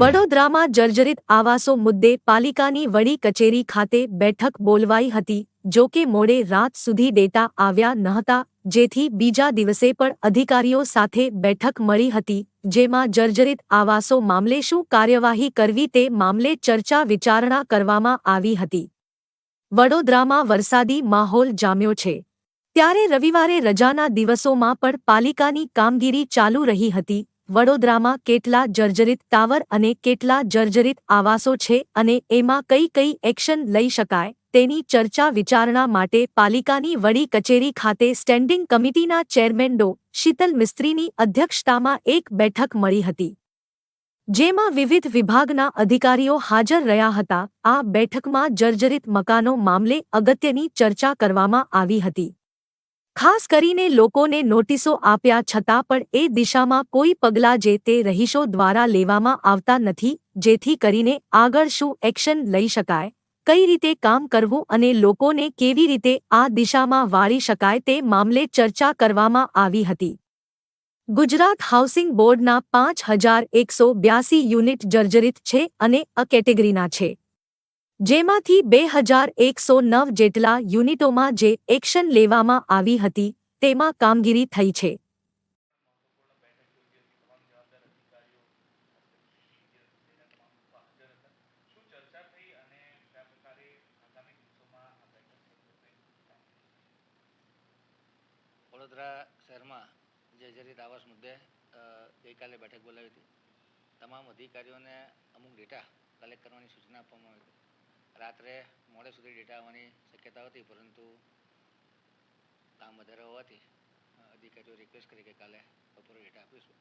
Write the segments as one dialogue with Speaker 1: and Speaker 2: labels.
Speaker 1: વડોદરામાં જર્જરિત આવાસો મુદ્દે પાલિકાની વડી કચેરી ખાતે બેઠક બોલવાઈ હતી, જો કે મોડે રાત સુધી ડેટા આવ્યા નહતા, જેથી બીજા દિવસે પણ અધિકારીઓ સાથે બેઠક મળી હતી, જેમાં જર્જરિત આવાસો મામલે શું કાર્યવાહી કરવી તે મામલે ચર્ચા વિચારણા કરવામાં આવી હતી. વડોદરામાં વરસાદી માહોલ જામ્યો છે. ત્યારે રવિવારે રજાના દિવસોમાં પણ પાલિકાની કામગીરી ચાલુ રહી હતી વડોદરામાં કેટલા જર્જરિત ટાવર અને કેટલા જર્જરિત આવાસો છે અને એમાં કઈ કઈ એક્શન લઈ શકાય, તેની ચર્ચા વિચારણા માટે પાલિકાની વડી કચેરી ખાતે સ્ટેન્ડિંગ કમિટીના ચેરમેન ડો. શીતલ મિસ્ત્રીની અધ્યક્ષતામાં એક બેઠક મળી હતી. જેમાં વિવિધ વિભાગના અધિકારીઓ હાજર રહ્યા હતા. આ બેઠકમાં જર્જરિત મકાનો મામલે અગત્યની ચર્ચા કરવામાં આવી હતી. ખાસ કરીને લોકોને નોટિસો આપ્યા છતાં પણ એ દિશામાં કોઈ પગલાં જે તે રહીશો દ્વારા લેવામાં આવતા નથી, જેથી કરીને આગળ શું એક્શન લઈ શકાય, કઈ રીતે કામ કરવું અને લોકોને કેવી રીતે આ દિશામાં વાળી શકાય તે મામલે ચર્ચા કરવામાં આવી હતી. ગુજરાત હાઉસિંગ બોર્ડના પાંચ હજાર એકસો બ્યાસી યુનિટ જર્જરિત છે અને અ કેટેગરીના છે. જેમાંથી બે હજાર એકસો નવ જેટલા યુનિટોમાં જે એક્શન લેવામાં આવી હતી, તેમાં કામગીરી થઈ છે?
Speaker 2: વડોદરા શહેરમાં જર્જરિત આવાસ મુદ્દે ગઈકાલે બેઠક બોલાવી હતી તમામ અધિકારીઓને અમુક ડેટા કલેક્ટ કરવાની સૂચના આપવામાં આવી હતી રાત્રે મોડે સુધી ડેટા આવવાની શક્યતા હતી, પરંતુ કામ વધારે હોવાથી અધિકારીઓ રિક્વેસ્ટ કરી કે કાલે બપોરે ડેટા આપીશું.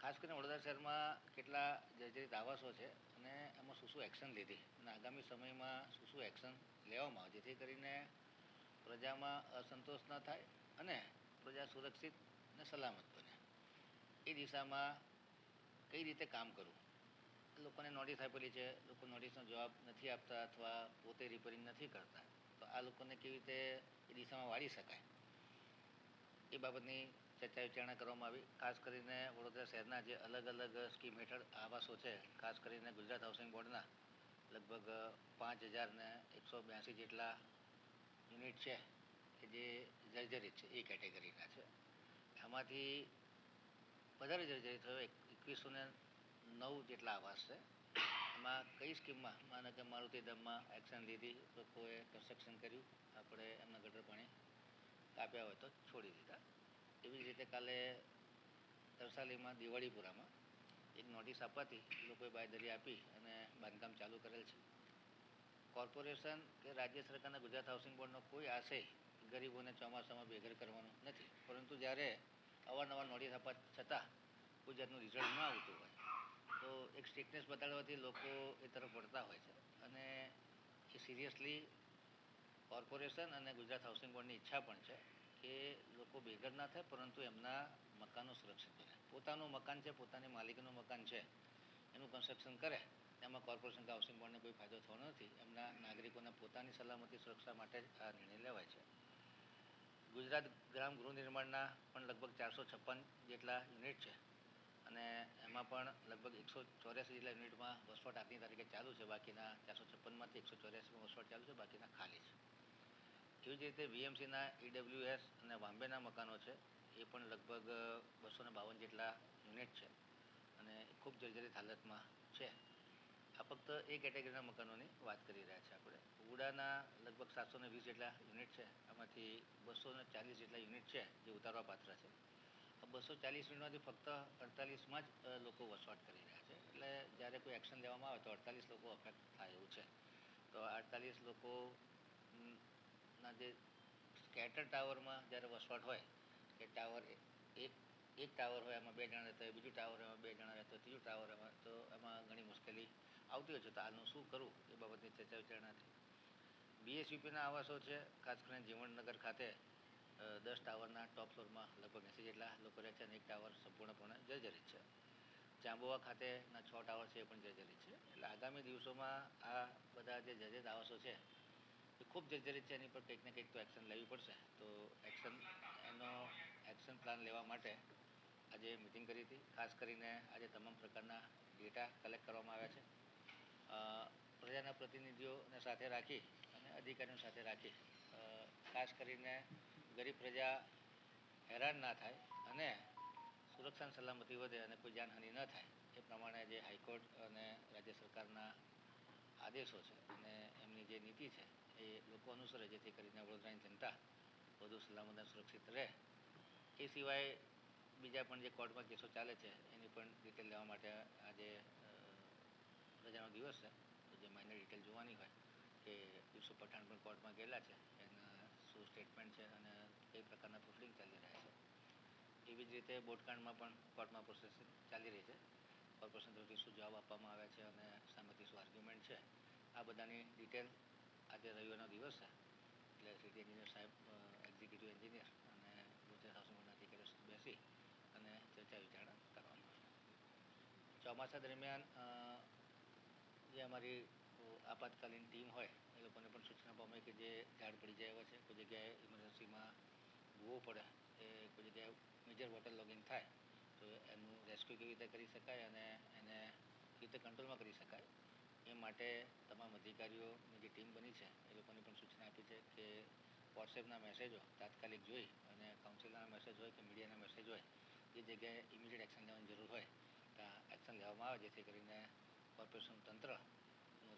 Speaker 2: ખાસ કરીને વડોદરા શહેરમાં કેટલા જર્જરિત આવાસો છે અને એમાં શું શું એક્શન લીધી અને આગામી સમયમાં શું શું એક્શન લેવામાં આવે, જેથી કરીને પ્રજામાં અસંતોષ ન થાય અને પ્રજા સુરક્ષિત અને સલામત બને. એ દિશામાં કઈ રીતે કામ કરવું? લોકોને નોટિસ આપેલી છે, લોકો નોટિસનો જવાબ નથી આપતા અથવા પોતે રિપેરિંગ નથી કરતા, તો આ લોકોને કેવી રીતે એ દિશામાં વાળી શકાય? એ બાબતની ચર્ચા વિચારણા કરવામાં આવી. ખાસ કરીને વડોદરા શહેરના જે અલગ અલગ સ્કીમ હેઠળ આવાસો છે, ખાસ કરીને ગુજરાત હાઉસિંગ બોર્ડના લગભગ પાંચ હજાર ને એકસો બ્યાસી જેટલા યુનિટ છે, કે જે જર્જરિત છે, એ કેટેગરીના છે. આમાંથી વધારે જર્જરિત થયો, એકવીસો ને નવ જેટલા આવાસ છે. એમાં કઈ સ્કીમમાં? માનો કે મારુતિ ધામમાં એક્શન લીધી, લોકોએ કન્સ્ટ્રક્શન કર્યું, આપણે એમના ગટર પાણી કાપ્યા હોય તો છોડી દીધા. એવી જ રીતે કાલે તરસાલીમાં, દિવાળીપુરામાં એક નોટિસ આપવાથી લોકોએ બાયદરી આપી અને બાંધકામ ચાલુ કરેલ છે. કોર્પોરેશન કે રાજ્ય સરકારના ગુજરાત હાઉસિંગ બોર્ડનો કોઈ આશય ગરીબોને ચોમાસામાં બેઘર કરવાનો નથી. પરંતુ જ્યારે અવારનવાર નોટિસ આપવા છતાં ગુજરાતનું રિઝલ્ટ ન આવતું હોય સ્ટ્રિકનેસ બતાડવાથી લોકો એ તરફ વળતા હોય છે. અને એ સિરિયસલી કોર્પોરેશન અને ગુજરાત હાઉસિંગ બોર્ડની ઈચ્છા પણ છે કે લોકો બેઘર ના થાય, પરંતુ એમના મકાનો સુરક્ષિત રહે. પોતાનું મકાન છે, પોતાની માલિકીનું મકાન છે, એનું કન્સ્ટ્રક્શન કરે, એમાં કોર્પોરેશન કે હાઉસિંગ બોર્ડને કોઈ ફાયદો થવાનો નથી. એમના નાગરિકોને પોતાની સલામતી સુરક્ષા માટે જ આ નિર્ણય લેવાય છે. ગુજરાત ગ્રામ ગૃહ નિર્માણના પણ લગભગ ચારસો છપ્પન જેટલા યુનિટ છે. અને એમાં પણ લગભગ એકસો ચોર્યાસી જેટલા યુનિટમાં વસવાટ આજની તારીખે ચાલુ છે. બાકીના ચારસો છપ્પનમાંથી એકસો ચોર્યાસીમાં વસવાટ ચાલુ છે. બાકીના ખાલી છે. એવી જ રીતે વીએમસીના ઈડબ્લ્યુએસ અને વાંબેના મકાનો છે. એ પણ લગભગ બસો બાવન જેટલા યુનિટ છે. અને ખૂબ જર્જરિત હાલતમાં છે. આ ફક્ત એ કેટેગરીના મકાનોની વાત કરી રહ્યા છે આપણે. ઉડાના લગભગ સાતસો વીસ જેટલા યુનિટ છે. આમાંથી બસો ચાલીસ જેટલા યુનિટ છે જે ઉતારવા પાત્ર છે. બસો ચાલીસ મિનિટમાંથી ફક્ત અડતાલીસમાં જ લોકો વસવાટ કરી રહ્યા છે. એટલે જ્યારે કોઈ એક્શન લેવામાં આવે તો અડતાલીસ લોકો અફેક્ટ થાય એવું છે. તો અડતાલીસ લોકો ના જે સ્કેટર ટાવરમાં જ્યારે વસવાટ હોય, કે ટાવર એક એક ટાવર હોય, એમાં બે જણા રહેતા હોય, બીજું ટાવર એમાં બે જણા રહેતા હોય, ત્રીજું ટાવર એમાં, તો એમાં ઘણી મુશ્કેલી આવતી હોય છે. તો આનું શું કરવું? એ બાબતની ચર્ચા વિચારણા થઈ. બીએસયુપીના આવાસો છે, ખાસ કરીને જીવનનગર ખાતે દસ ટાવરના ટોપ ફ્લોરમાં લગભગ એંસી જેટલા લોકો રહે છે અને એક ટાવર સંપૂર્ણપણે જર્જરિત છે. જાંબુવા ખાતેના છ ટાવર છે એ પણ જર્જરિત છે. એટલે આગામી દિવસોમાં આ બધા જે જર્જરિત આવાસો છે, એ ખૂબ જર્જરિત છે, એની પર કંઈક ને કંઈક તો એક્શન લેવી પડશે. તો એક્શન, એનો એક્શન પ્લાન લેવા માટે આજે મિટિંગ કરી હતી. ખાસ કરીને આજે તમામ પ્રકારના ડેટા કલેક્ટ કરવામાં આવ્યા છે. પ્રજાના પ્રતિનિધિઓને સાથે રાખી અને અધિકારીઓ સાથે રાખી ખાસ કરીને ગરીબ પ્રજા હેરાન ના થાય અને સુરક્ષા સલામતી વધે અને કોઈ જાનહાનિ ન થાય, એ પ્રમાણે જે હાઈકોર્ટ અને રાજ્ય સરકારના આદેશો છે અને એમની જે નીતિ છે, એ લોકો અનુસરે જેથી કરીને વડોદરાની જનતા વધુ સલામત અને સુરક્ષિત રહે. એ સિવાય બીજા પણ જે કોર્ટમાં કેસો ચાલે છે, એની પણ ડિટેલ લેવા માટે આજે રજાનો દિવસ છે. તો જે માઇનર ડિટેલ જોવાની હોય કે યુસુફ પઠાણ પણ કોર્ટમાં ગયેલા છે, એના શું સ્ટેટમેન્ટ છે અને કઈ પ્રકારના પ્રોસિડિંગ ચાલી રહ્યા છે. એવી જ રીતે બોટકાંડમાં પણ કોર્ટમાં પ્રોસેસિંગ ચાલી રહી છે. કોર્પોરેશન તરફથી શું જવાબ આપવામાં આવ્યા છે અને સામેથી શું આર્ગ્યુમેન્ટ છે, આ બધાની ડિટેલ આજે રવિવારનો દિવસ છે. એટલે સિટી એન્જિનિયર સાહેબ એક્ઝિક્યુટિવ એન્જિનિયર અને ગુજરાત હાઉસિંગ અધિકારીઓ બેસી અને ચર્ચા વિચારણા કરવામાં આવશે ચોમાસા દરમિયાન જે અમારી આપાતકાલીન ટીમ હોય, એ લોકોને પણ સૂચના પામે કે જે ઝાડ પડી જાય એવા છે. કોઈ જગ્યાએ ઇમરજન્સીમાં ભૂવો પડે, એ કોઈ જગ્યાએ મેજર વોટર લોગિંગ થાય, તો એનું રેસ્ક્યુ કેવી રીતે કરી શકાય અને એને કેવી રીતે કંટ્રોલમાં કરી શકાય, એ માટે તમામ અધિકારીઓની જે ટીમ બની છે, એ લોકોને પણ સૂચના આપી છે કે વોટ્સએપના મેસેજો તાત્કાલિક જોઈ અને કાઉન્સિલના મેસેજ હોય કે મીડિયાના મેસેજ હોય, એ જગ્યાએ ઇમિડિયેટ એક્શન લેવાની જરૂર હોય ત્યાં એક્શન લેવામાં આવે જેથી કરીને કોર્પોરેશન તંત્રનો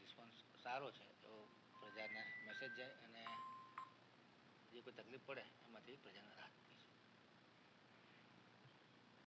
Speaker 2: રિસ્પોન્સ સારો છે, એવો પ્રજાને મેસેજ જાય અને જે કોઈ તકલીફ પડે એમાંથી પ્રજાને રાહત